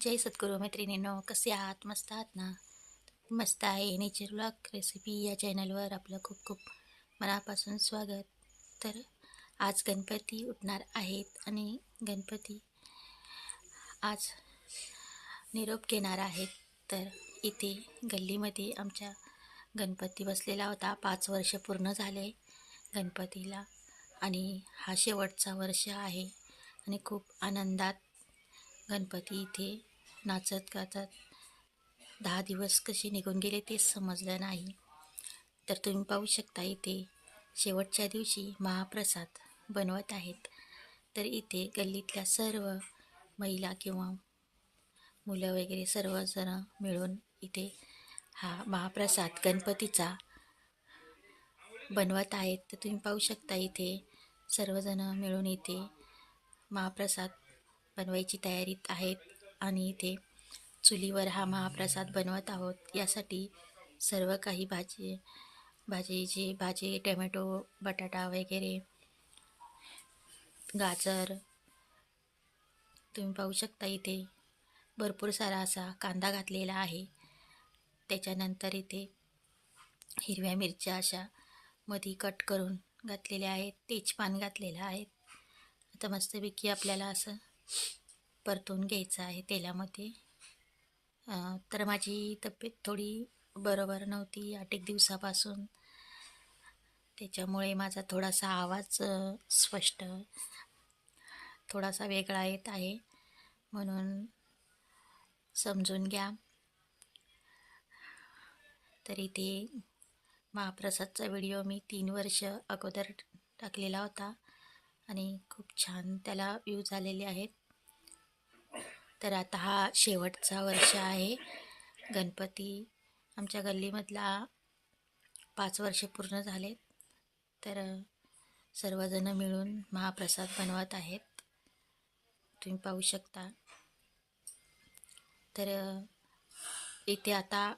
जय सद्गुरू मैत्रिणींनो कसे आहात? मस्त आहात ना? मस्त आहे. नेचर ब्लॉग रेसिपी या चॅनलवर आपलं खूप खूप मनापासून स्वागत. तर आज गणपती उठणार आहेत आणि गणपती आज निरोप घेणार आहेत. तर इथे गल्लीमध्ये आमच्या गणपती बसलेला होता. पाच वर्ष पूर्ण झाले गणपतीला आणि हा शेवटचा वर्ष आहे आणि खूप आनंदात गणपती इथे नाचत गातात. दहा दिवस कसे निघून गेले तेच समजलं नाही. तर तुम्ही पाहू शकता इथे शेवटच्या दिवशी महाप्रसाद बनवत आहेत. तर इथे गल्लीतल्या सर्व महिला किंवा मुलं वगैरे सर्वजण मिळून इथे हा महाप्रसाद गणपतीचा बनवत आहेत. तर तुम्ही पाहू शकता इथे सर्वजण मिळून इथे महाप्रसाद बनवायची तयारीत आहेत. आणि इथे चुलीवर हा महाप्रसाद बनवत आहोत. यासाठी सर्व काही भाजी भाजीची भाजी टोमॅटो बटाटा वगैरे गाजर तुम्ही पाहू शकता इथे भरपूर सारा असा कांदा घातलेला आहे. त्याच्यानंतर इथे हिरव्या मिरच्या अशा मधी कट करून घातलेल्या आहेत. तेजपान घातलेलं आहे. आता मस्तपैकी आपल्याला असं परतून घ्यायचं आहे तेलामध्ये. तर माझी तब्येत थोडी बरोबर नव्हती आठ एक दिवसापासून. त्याच्यामुळे माझा थोडासा आवाज स्पष्ट थोडासा वेगळा येत आहे. म्हणून समजून घ्या. तर इथे महाप्रसादचा व्हिडिओ मी तीन वर्ष अगोदर टाकलेला होता आणि खूप छान त्याला व्ह्यूज आलेले आहेत. तर आता हा शेवटचा वर्ष आहे. गणपती आमच्या गल्लीमधला पाच वर्ष पूर्ण झालेत. तर सर्वजण मिळून महाप्रसाद बनवत आहेत. तुम्ही पाहू शकता. तर इथे आता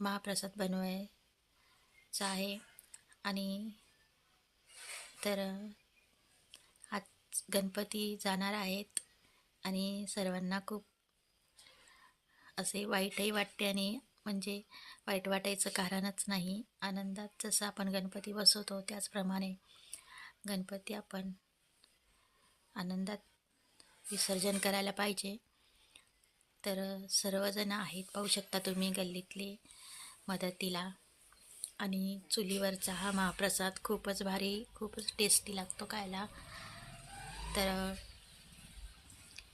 महाप्रसाद बनवायचा आहे. आणि तर गणपती जाणार आहेत आणि सर्वांना खूप असे वाईटही वाटते आणि म्हणजे वाईट वाटायचं कारणच नाही. आनंदात जसं आपण गणपती बसवतो त्याचप्रमाणे गणपती आपण आनंदात विसर्जन करायला पाहिजे. तर सर्वजण आहेत पाहू शकता तुम्ही गल्लीतले मदतीला. आणि चुलीवरचा हा महाप्रसाद खूपच भारी खूपच टेस्टी लागतो खायला. तर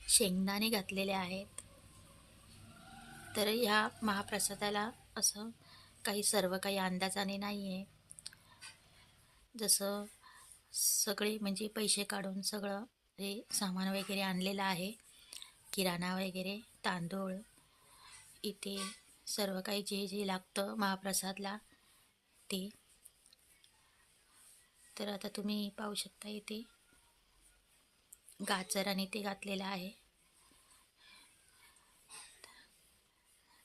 शेंगदाणे घातलेले आहेत. तर ह्या महाप्रसादाला असं काही सर्व काही अंदाजाने नाही आहे जसं सगळे म्हणजे पैसे काढून सगळं हे सामान वगैरे आणलेलं आहे. किराणा वगैरे तांदूळ इथे सर्व काही जे जे लागतं महाप्रसादला ते. तर आता तुम्ही पाहू शकता इथे. गाजर आणि ते घातलेलं आहे.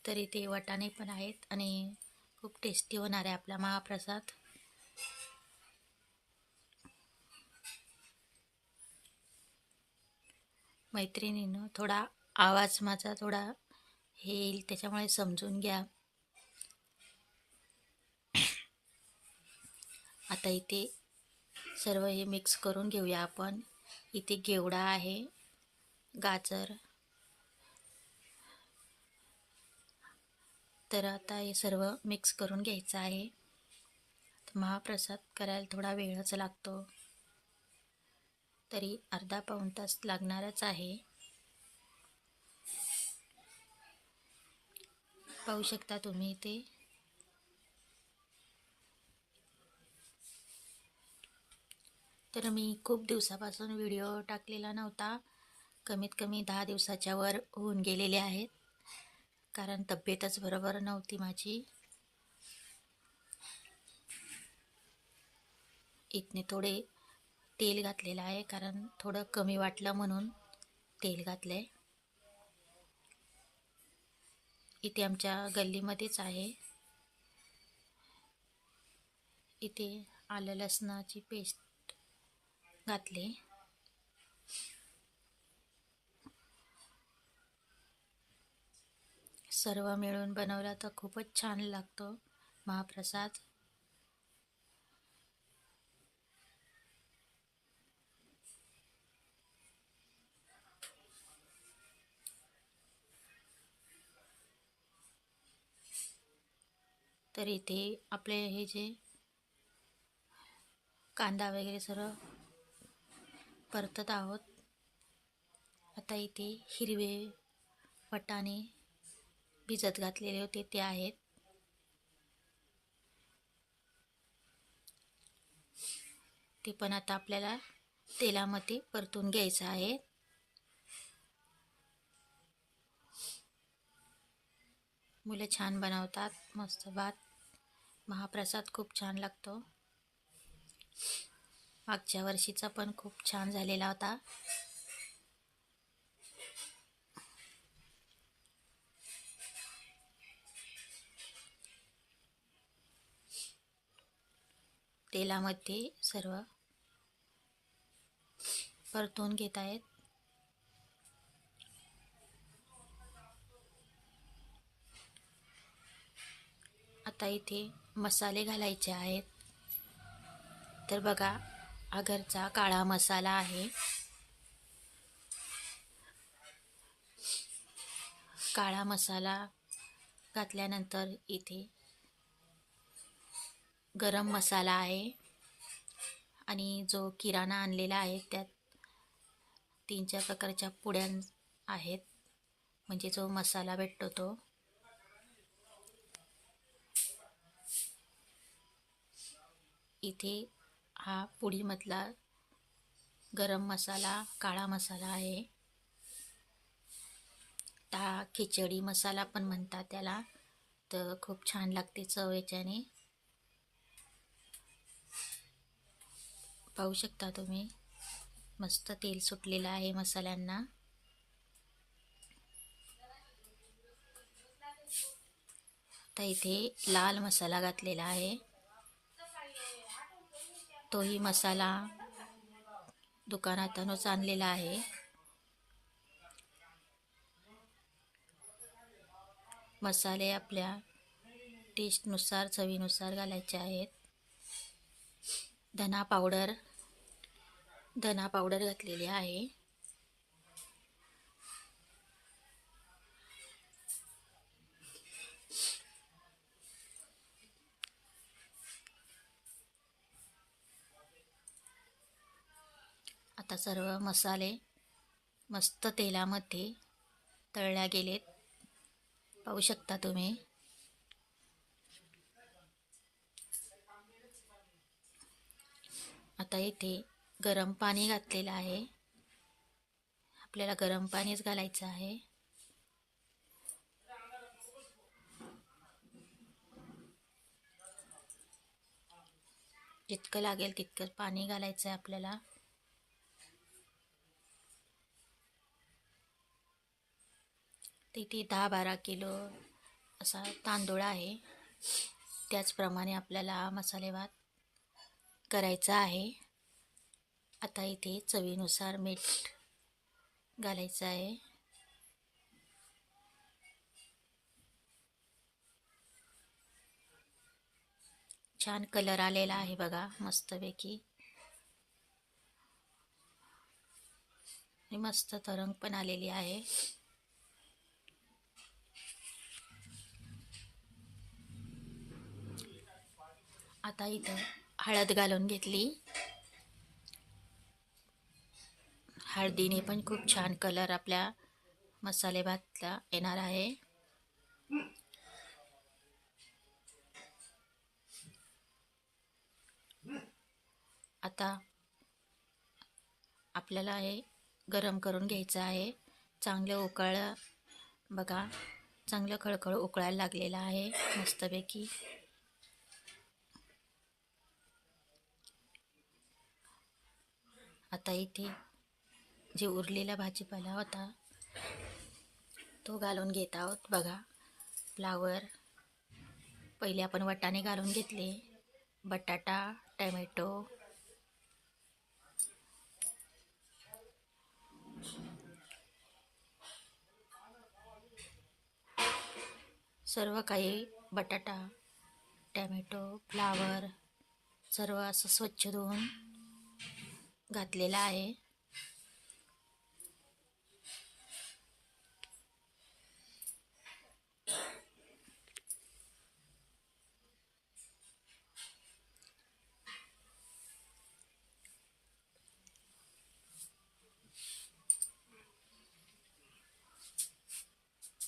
तर इथे वटाणे पण आहेत आणि खूप टेस्टी होणार आहे आपला महाप्रसाद. मैत्रिणीनं थोडा आवाज माझा थोडा हे येईल त्याच्यामुळे समजून घ्या. आता इथे सर्व हे मिक्स करून घेऊया आपण. इथे घेवडा आहे गाजर. तर आता हे सर्व मिक्स करून घ्यायचं आहे. महाप्रसाद करायला थोडा वेळच लागतो. तरी अर्धा पाऊण तास लागणारच आहे. पाहू शकता तुम्ही इथे. तर मी खूप दिवसापासून व्हिडिओ टाकलेला नव्हता. कमीत कमी दहा दिवसाच्या वर होऊन गेलेले आहेत. कारण तब्येतच बरोबर नव्हती माझी. इथने थोडे तेल घातलेलं आहे कारण थोडं कमी वाटलं म्हणून तेल घातलं आहे इथे आमच्या गल्लीमध्येच आहे. इथे आलं लसणाची पेस्ट घातले. सर्व मिळून बनवला तर खूपच छान लागतो महाप्रसाद. तर इथे आपले हे जे कांदा वगैरे सर्व परतत आहोत. आता इथे हिरवे वटाणे भिजत घातलेले होते ते आहेत. ते पण आता आपल्याला तेलामध्ये परतून घ्यायचं आहे. मुलं छान बनवतात मस्त भात. महाप्रसाद खूप छान लागतो. मागच्या वर्षीचा पण खूप छान झालेला होता. तेलामध्ये सर्व परतून घेत आहेत. आता इथे मसाले घालायचे आहेत. तर बघा हा घरचा काळा मसाला आहे. काळा मसाला घातल्यानंतर इथे गरम मसाला आहे. आणि जो किराणा आणलेला आहे त्यात तीन चार प्रकारच्या पुड्या आहेत. म्हणजे जो मसाला भेटतो तो. इथे हा पुडीमधला गरम मसाला काळा मसाला आहे. ता खिचडी मसाला पण म्हणतात त्याला. तर खूप छान लागते चव याच्याने. पाहू शकता तुम्ही. मस्त तेल सुटलेलं आहे मसाल्यांना. आता इथे लाल मसाला घातलेला आहे. तोही मसाला दुकानातूनच आणलेला आहे. मसाले आपल्या टेस्टनुसार चवीनुसार घालायचे आहेत. धना पावडर धना पावडर घातलेली आहे. आता सर्व मसाले मस्त तेलामध्ये तळल्या गेलेत. पाहू शकता तुम्ही. आता इथे गरम पाणी घातलेलं आहे. आपल्याला गरम पाणीच घालायचं आहे. जितकं लागेल तितकं पाणी घालायचं आहे आपल्याला. तिथे दहा बारा किलो असा तांदूळ आहे. त्याचप्रमाणे आपल्याला मसाले भात करायचा आहे. आता इथे चवीनुसार मीठ घालायचं आहे. छान कलर आलेला आहे बघा मस्तपैकी. मस्त तरंग पण आलेली आहे. आता इथं हळद घालून घेतली. हळदीने पण खूप छान कलर आपल्या मसाले भातला येणार आहे. आता आपल्याला हे गरम करून घ्यायचं आहे. चांगलं उकळ बघा चांगलं खळखळ उकळायला लागलेलं आहे. मस्तपैकी. आता इथे जे उरलेला भाजीपाला होता तो घालून घेत आहोत. बघा फ्लावर पहिले आपण वटाणे घालून घेतले बटाटा टॅमॅटो सर्व काही बटाटा टॅमॅटो फ्लावर सर्व असं स्वच्छ धुवून घातलेला आहे.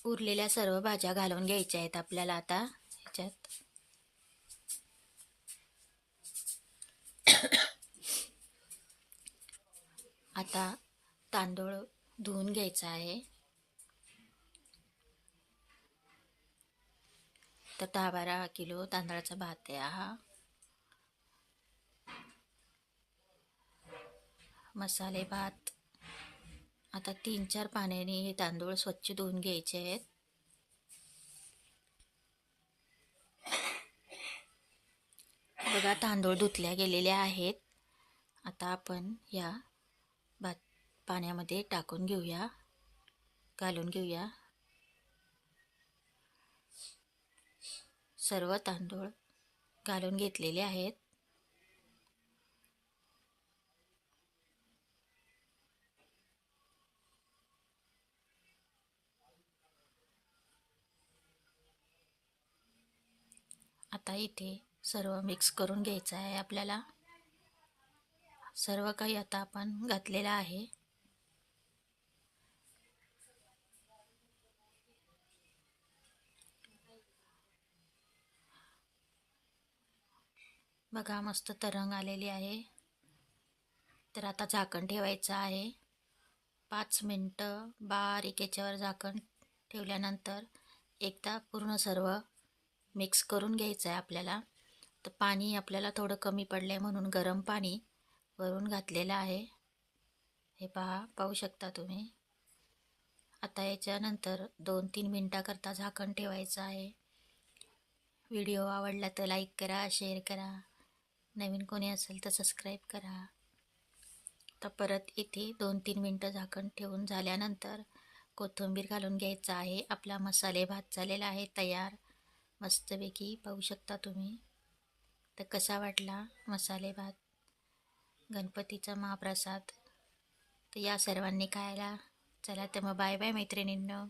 उरलेल्या सर्व भाज्या घालून घ्यायच्या आहेत आपल्याला आता. आता तांदूळ धुवून घ्यायचा आहे. तर दहा बारा किलो तांदळाचा भात आहे हा. मसाले भात. आता तीन चार पाण्याने हे तांदूळ स्वच्छ धुवून घ्यायचे आहेत. बघा तांदूळ धुतल्या गेलेले आहेत. आता आपण या पाण्यामध्ये टाकून घेऊया. घालून घेऊया. सर्व तांदूळ घालून घेतलेले आहेत. आता इथे सर्व मिक्स करून घ्यायचं आहे आपल्याला. सर्व काही आता आपण घातलेलं आहे. बघा मस्त तरंग आलेली आहे. तर आता झाकण ठेवायचं आहे. पाच मिनटं बारीक याच्यावर झाकण ठेवल्यानंतर एकदा पूर्ण सर्व मिक्स करून घ्यायचं आहे आपल्याला. तर पाणी आपल्याला थोडं कमी पडलं आहे म्हणून गरम पाणी वरून घातलेलं आहे. हे पहा पाहू शकता तुम्ही. आता याच्यानंतर दोन तीन मिनटाकरता झाकण ठेवायचं आहे. व्हिडिओ आवडला तर लाईक करा शेअर करा. नवीन कोणी असेल तर सबस्क्राईब करा. तर परत इथे दोन तीन मिनटं झाकण ठेवून झाल्यानंतर कोथिंबीर घालून घ्यायचा आहे. आपला मसाले भात झालेला आहे तयार. मस्तपैकी पाहू शकता तुम्ही. तर कसा वाटला मसाले भात? गणपतीचा महाप्रसाद. तर या सर्वांनी खायला. चला तर मग बाय बाय मैत्रिणींना.